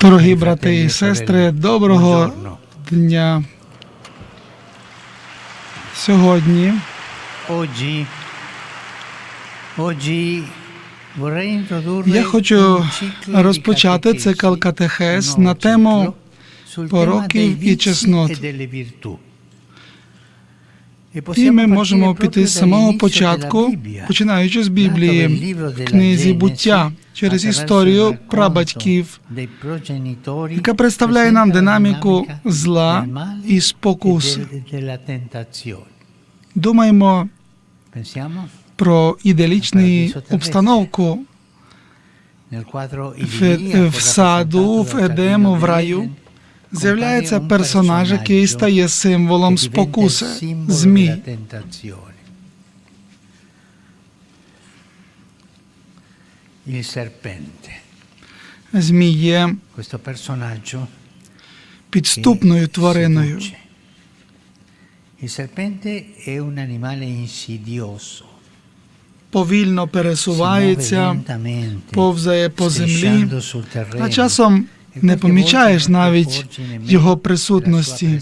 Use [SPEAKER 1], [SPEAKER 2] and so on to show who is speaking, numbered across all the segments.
[SPEAKER 1] Дорогі брати і сестри, доброго дня. Сьогодні я хочу розпочати цикл катехез на тему пороків і
[SPEAKER 2] чесноти.
[SPEAKER 1] чеснот. І ми можемо піти з самого початку, починаючи з Біблії, в книзі буття, через історію прабатьків, яка представляє нам динаміку зла і
[SPEAKER 2] e
[SPEAKER 1] спокуси. Думаємо про ідеалічну обстановку в, саду, в Едему, в раю. З'являється персонаж, який стає символом спокуси,
[SPEAKER 2] simbolo
[SPEAKER 1] змій. є підступною твариною. Повільно пересувається, повзає по землі, а часом
[SPEAKER 2] E
[SPEAKER 1] не помічаєш навіть його присутності,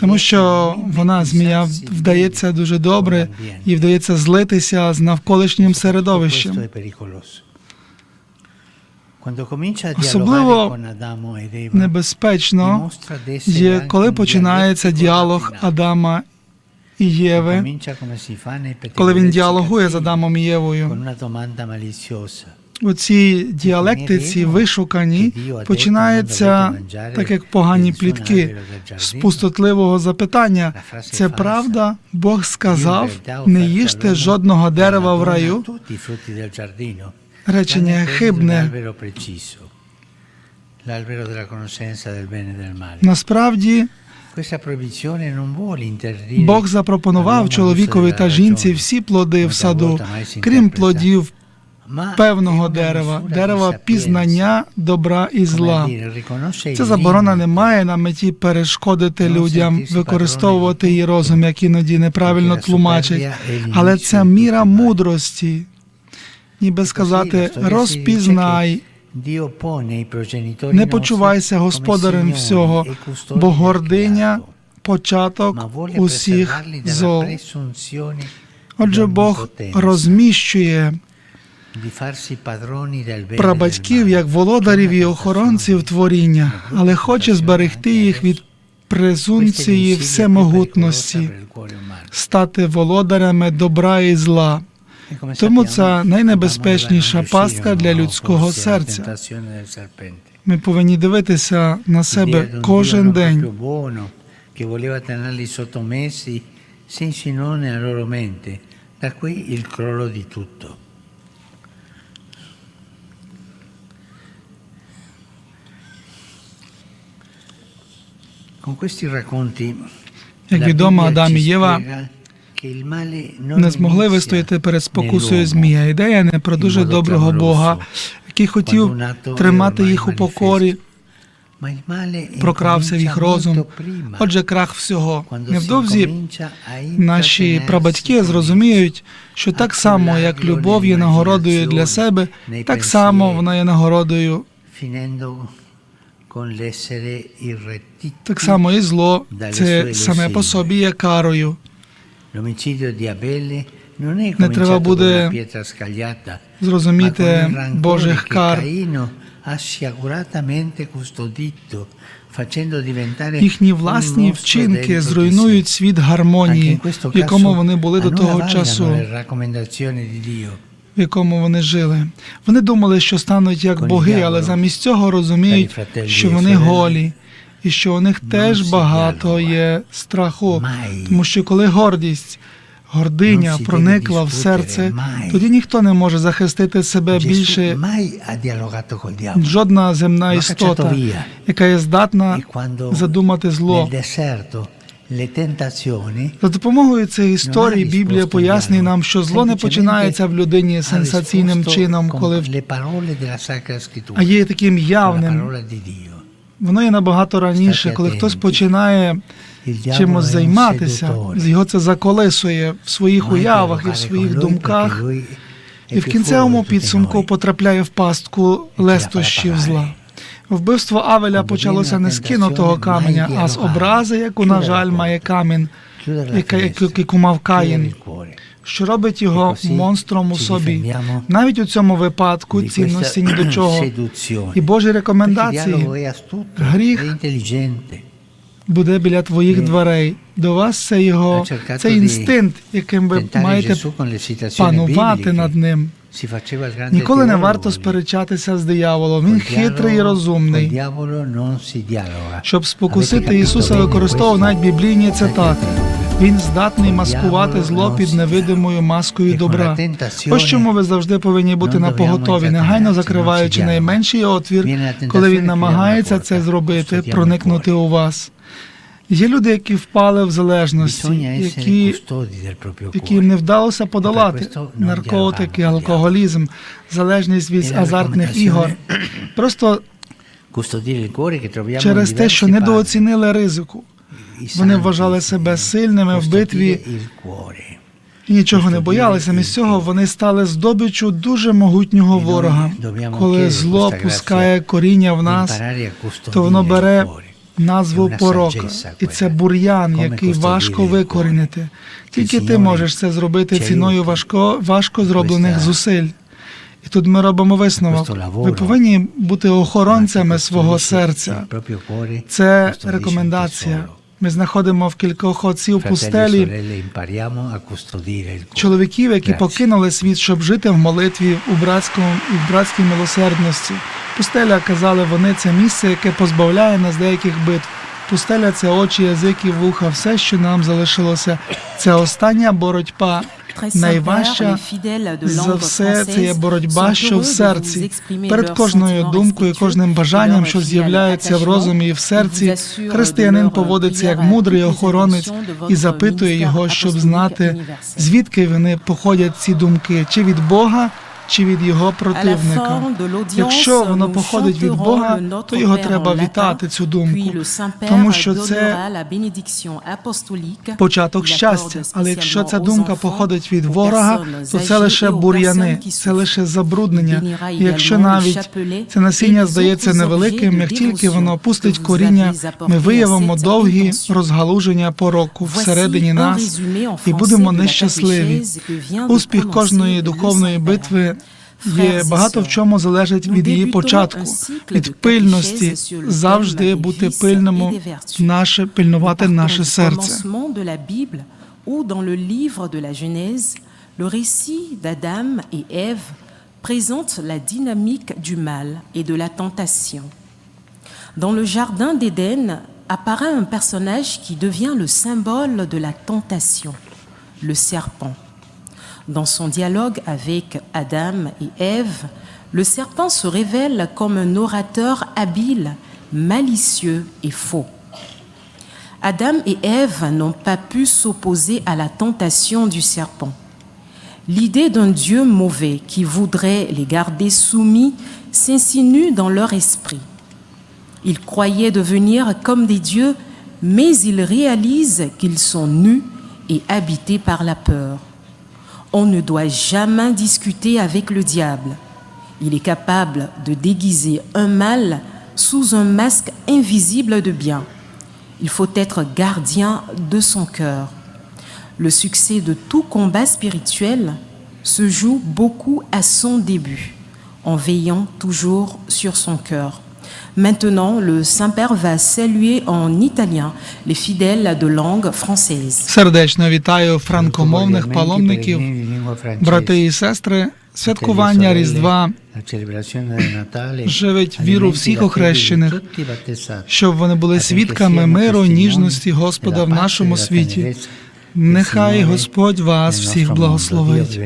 [SPEAKER 1] тому що вона змія вдається дуже добре і вдається злитися з навколишнім середовищем. Особливо Небезпечно є, коли починається діалог. Адама і Єви, коли він діалогує з Адамом і Євою. У цій діалектиці вишукані починається так як погані плітки з пустотливого запитання. Це правда, Бог сказав, не їжте жодного дерева в раю. Речення хибне.
[SPEAKER 2] e.
[SPEAKER 1] Насправді Бог запропонував чоловікові та жінці всі плоди в саду, крім плодів певного дерева, дерева пізнання добра і зла. Ця заборона не має на меті перешкодити людям використовувати її розум, як іноді неправильно тлумачить, але це міра мудрості, ніби сказати, розпізнай, не почувайся господарем всього,
[SPEAKER 2] e
[SPEAKER 1] бо гординя початок усіх зол. Отже, Бог розміщує прабатьків як володарів і охоронців творіння, але хоче зберегти їх від презумпції всемогутності, стати володарями добра і зла. Тому це найнебезпечніша пастка для людського серця. Ми повинні дивитися на себе кожен день.
[SPEAKER 2] Da qui il crollo di tutto.
[SPEAKER 1] Як відомо, Адам і Єва не змогли вистояти перед спокусою змія. Ідея не про дуже доброго Бога, який хотів тримати їх у покорі, прокрався в їх розум. Отже, крах всього. Невдовзі наші прабатьки зрозуміють, що так само, як любов є нагородою для себе, так само вона є нагородою, так само і зло. Це саме по собі є карою. Не треба буде зрозуміти Божих кар. Їхні власні вчинки зруйнують світ гармонії, в якому вони були до того часу. В якому вони жили. Вони думали, що стануть як боги, але замість цього розуміють, що вони голі, і що у них теж багато є страху. Тому що коли гордість, гординя проникла в серце, тоді ніхто не може захистити себе більше. Жодна земна істота, яка є здатна задумати зло. За допомогою цієї історії Біблія пояснює нам, що зло не починається в людині сенсаційним чином, коли а є таким явним. Воно є набагато раніше, коли хтось починає чимось займатися, його це заколисує в своїх уявах і в своїх думках. і в кінцевому підсумку потрапляє в пастку лестощів зла. Вбивство Авеля почалося не з кинутого каменя, а з образи, яку, на жаль, має камінь, яку, яку мав Каїн, що робить його монстром у собі. Навіть у цьому випадку цінності ні до чого. І Божі рекомендації гріх буде біля твоїх дверей. До вас це його це інстинкт, яким ви маєте панувати над ним. Ніколи не варто сперечатися з дияволом. Він хитрий і розумний. Щоб спокусити Ісуса, використовував навіть біблійні цитати. Він здатний маскувати зло під невидимою маскою добра. Ось чому ви завжди повинні бути на поготові, негайно закриваючи найменший отвір, коли він намагається це зробити, проникнути у вас. Є люди, які впали в залежності, які, які не вдалося подолати наркотики, алкоголізм, залежність від азартних ігор. Просто через те, що недооцінили ризику. Вони вважали себе сильними в битві. і нічого не боялися. Між цього вони стали здобиччю дуже могутнього ворога. Коли зло пускає коріння в нас, то воно бере назву порока, і це бур'ян, який важко викорінити. Тільки ти можеш це зробити ціною важко, важко зроблених зусиль. І тут ми робимо висновок. Ви повинні бути охоронцями свого серця. Це рекомендація. Ми знаходимо в кількох отців пустелі чоловіків, які покинули світ, щоб жити в молитві у братському і в братській милосердності. Пустеля казали вони, це місце, яке позбавляє нас деяких битв. Пустеля це очі, язик і вуха, все, що нам залишилося. Це остання боротьба. Найважча за все це є боротьба, що в серці. Перед кожною думкою, кожним бажанням, що з'являється в розумі і в серці, християнин поводиться як мудрий охоронець і запитує його, щоб знати, звідки вони походять ці думки, чи від Бога, чи від його противника. Якщо воно походить від Бога, то його треба вітати цю думку, тому що це початок щастя. Але якщо ця думка походить від ворога, то це лише бур'яни, це лише забруднення. І якщо навіть це насіння здається невеликим, як тільки воно пустить коріння, ми виявимо довгі розгалуження пороку всередині нас і будемо нещасливі. Успіх кожної духовної битви є багато в чому залежить від її початку, від пильності, завжди бути пильному, наше пильнувати наше серце.
[SPEAKER 3] ou dans le livre de la Genèse, le récit d'Adam et Ève présente la dynamique du mal et de la tentation. Dans le jardin d'Éden apparaît un personnage qui devient le symbole de la tentation, le serpent. Dans son dialogue avec Adam et Ève, le serpent se révèle comme un orateur habile, malicieux et faux. Adam et Ève n'ont pas pu s'opposer à la tentation du serpent. L'idée d'un Dieu mauvais qui voudrait les garder soumis s'insinue dans leur esprit. Ils croyaient devenir comme des dieux, mais ils réalisent qu'ils sont nus et habités par la peur. On ne doit jamais discuter avec le diable. Il est capable de déguiser un mal sous un masque invisible de bien. Il faut être gardien de son cœur. Le succès de tout combat spirituel se joue beaucoup à son début, en veillant toujours sur son cœur. Maintenant, le Saint-Père va saluer en italien les fidèles de langue française.
[SPEAKER 1] Брати і сестри. Святкування Різдва живить віру всіх охрещених, щоб вони були свідками миру, ніжності Господа в нашому світі. Нехай Господь вас всіх благословить.